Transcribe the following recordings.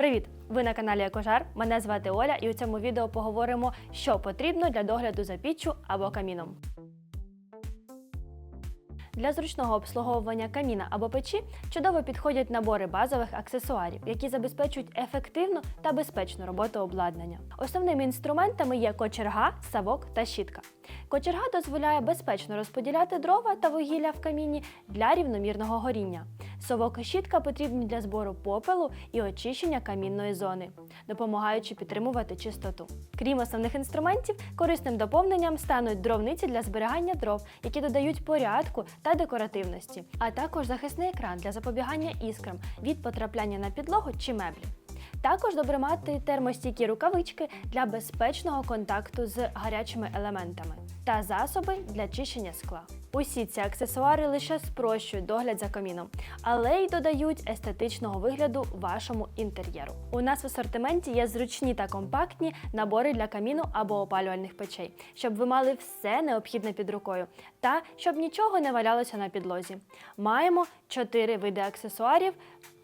Привіт! Ви на каналі Екожар. Мене звати Оля, і у цьому відео поговоримо, що потрібно для догляду за піччю або каміном. Для зручного обслуговування каміна або печі чудово підходять набори базових аксесуарів, які забезпечують ефективну та безпечну роботу обладнання. Основними інструментами є кочерга, савок та щітка. Кочерга дозволяє безпечно розподіляти дрова та вугілля в каміні для рівномірного горіння. Совок щітка потрібні для збору попелу і очищення камінної зони, допомагаючи підтримувати чистоту. Крім основних інструментів, корисним доповненням стануть дровниці для зберігання дров, які додають порядку та декоративності, а також захисний екран для запобігання іскрам від потрапляння на підлогу чи меблі. Також добре мати термостійкі рукавички для безпечного контакту з гарячими елементами та засоби для чищення скла. Усі ці аксесуари лише спрощують догляд за каміном, але й додають естетичного вигляду вашому інтер'єру. У нас в асортименті є зручні та компактні набори для каміну або опалювальних печей, щоб ви мали все необхідне під рукою та щоб нічого не валялося на підлозі. Маємо чотири види аксесуарів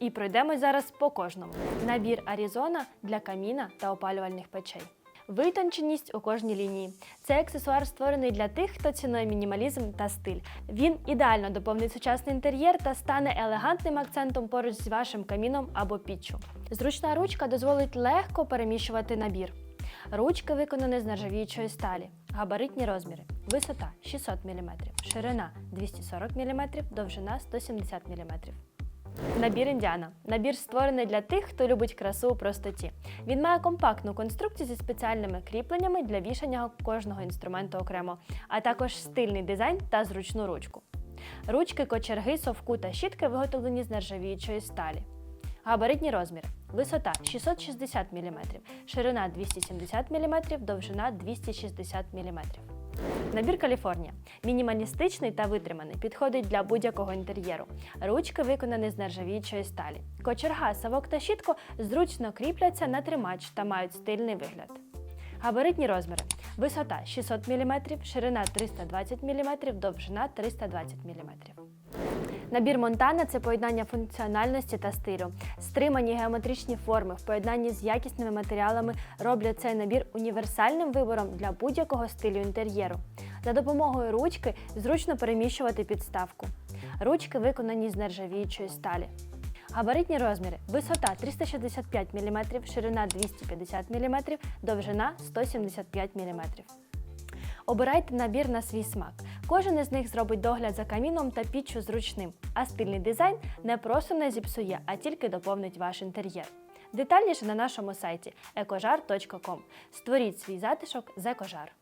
і пройдемось зараз по кожному. Набір Аризона для каміна та опалювальних печей. Витонченість у кожній лінії. Цей аксесуар створений для тих, хто цінує мінімалізм та стиль. Він ідеально доповнить сучасний інтер'єр та стане елегантним акцентом поруч з вашим каміном або піччю. Зручна ручка дозволить легко переміщувати набір. Ручки виконані з нержавіючої сталі. Габаритні розміри. Висота 600 мм, ширина 240 мм, довжина 170 мм. Набір індіана. Набір створений для тих, хто любить красу у простоті. Він має компактну конструкцію зі спеціальними кріпленнями для вішання кожного інструменту окремо, а також стильний дизайн та зручну ручку. Ручки, кочерги, совку та щітки виготовлені з нержавіючої сталі. Габаритні розміри. Висота 660 мм, ширина 270 мм, довжина 260 мм. Набір Каліфорнія. Мінімалістичний та витриманий. Підходить для будь-якого інтер'єру. Ручки виконані з нержавіючої сталі. Кочерга, савок та щітко зручно кріпляться на тримач та мають стильний вигляд. Габаритні розміри. Висота 600 мм, ширина 320 мм, довжина 320 мм. Набір Монтана це поєднання функціональності та стилю. Стримані геометричні форми в поєднанні з якісними матеріалами роблять цей набір універсальним вибором для будь-якого стилю інтер'єру. За допомогою ручки зручно переміщувати підставку. Ручки виконані з нержавіючої сталі. Габаритні розміри. Висота 365 мм, ширина 250 мм, довжина 175 мм. Обирайте набір на свій смак. Кожен із них зробить догляд за каміном та піччю зручним, а стильний дизайн не просто не зіпсує, а тільки доповнить ваш інтер'єр. Детальніше на нашому сайті ecojar.com. Створіть свій затишок з екожар.